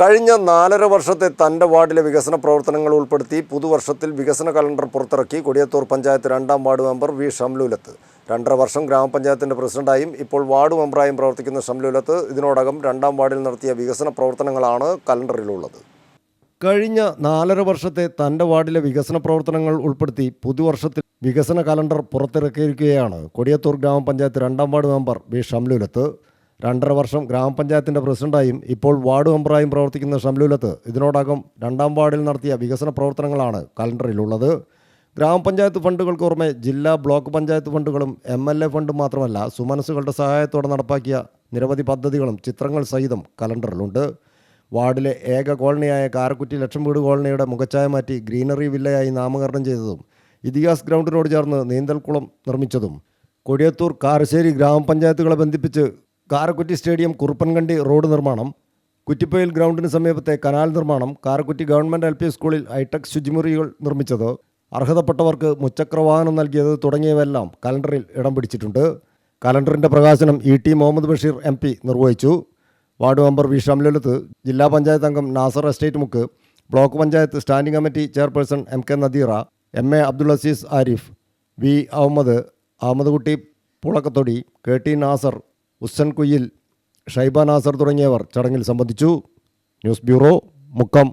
കഴിഞ്ഞ നാലര വർഷത്തെ തന്റെ വാർഡിലെ വികസന പ്രവർത്തനങ്ങൾ ഉൾപ്പെടുത്തി പുതുവർഷത്തിൽ വികസന കലണ്ടർ പുറത്തിറക്കി കൊടിയത്തൂർ പഞ്ചായത്ത് രണ്ടാം വാർഡ് മെമ്പർ വി ഷംലൂലത്ത്. രണ്ടര വർഷം ഗ്രാമപഞ്ചായത്തിന്റെ പ്രസിഡന്റായും ഇപ്പോൾ വാർഡ് മെമ്പറായും പ്രവർത്തിക്കുന്ന ഷംലൂലത്ത് ഇതിനോടകം രണ്ടാം വാർഡിൽ നടത്തിയ വികസന പ്രവർത്തനങ്ങളാണ് കലണ്ടറിലുള്ളത്. കഴിഞ്ഞ നാലര വർഷത്തെ തന്റെ വാർഡിലെ വികസന പ്രവർത്തനങ്ങൾ ഉൾപ്പെടുത്തി പുതുവർഷത്തിൽ വികസന കലണ്ടർ പുറത്തിറക്കിയിരിക്കുകയാണ് കൊടിയത്തൂർ ഗ്രാമപഞ്ചായത്ത് രണ്ടാം വാർഡ് മെമ്പർ വി ഷംലൂലത്ത്. രണ്ടര വർഷം ഗ്രാമപഞ്ചായത്തിന്റെ പ്രസിഡന്റായും ഇപ്പോൾ വാർഡ് മെമ്പറായും പ്രവർത്തിക്കുന്ന ഷംലൂലത്ത് ഇതിനോടകം രണ്ടാം വാർഡിൽ നടത്തിയ വികസന പ്രവർത്തനങ്ങളാണ് കലണ്ടറിലുള്ളത്. ഗ്രാമപഞ്ചായത്ത് ഫണ്ടുകൾക്ക് പുറമെ ജില്ലാ ബ്ലോക്ക് പഞ്ചായത്ത് ഫണ്ടുകളും എം എൽ എ ഫണ്ടും മാത്രമല്ല സുമനസുകളുടെ സഹായത്തോടെ നടപ്പാക്കിയ നിരവധി പദ്ധതികളും ചിത്രങ്ങൾ സഹിതം കലണ്ടറിലുണ്ട്. വാർഡിലെ ഏക കോളനിയായ കാരക്കുറ്റി ലക്ഷം വീട് കോളനിയുടെ മുഖച്ഛായ മാറ്റി ഗ്രീനറി വില്ലയായി നാമകരണം ചെയ്തതും ഇതിഹാസ് ഗ്രൗണ്ടിനോട് ചേർന്ന് നീന്തൽക്കുളം നിർമ്മിച്ചതും. കൊടിയത്തൂർ കാരശ്ശേരി ഗ്രാമപഞ്ചായത്തുകളെ ബന്ധിപ്പിച്ച് കാരക്കുറ്റി സ്റ്റേഡിയം കുറുപ്പൻകണ്ടി റോഡ് നിർമ്മാണം കുറ്റിപ്പയിൽ ഗ്രൗണ്ടിന് സമീപത്തെ കനാൽ നിർമ്മാണം കാരക്കുറ്റി ഗവൺമെന്റ് എൽ പി സ്കൂളിൽ ഹൈടെക് ശുചിമുറികൾ നിർമ്മിച്ചത് അർഹതപ്പെട്ടവർക്ക് മുച്ചക്ര വാഹനം നൽകിയത് തുടങ്ങിയവയെല്ലാം കലണ്ടറിൽ ഇടം പിടിച്ചിട്ടുണ്ട്. കലണ്ടറിന്റെ പ്രകാശനം E T Muhammad Basheer M P നിർവഹിച്ചു. വാർഡ് മെമ്പർ വി ഷംലുലത്ത് ജില്ലാ പഞ്ചായത്ത് അംഗം Nasar estate Mukku block panchayat standing committee chairperson M K Nadeera M A Abdul Azeez Arif V Ahammed Ahammed Kutty Pulakkathodi K T Nasar Ussan Kuyil Shaiba Nasar തുടങ്ങിയവർ ചടങ്ങിൽ സംബന്ധിച്ചു. News bureau Mukkam.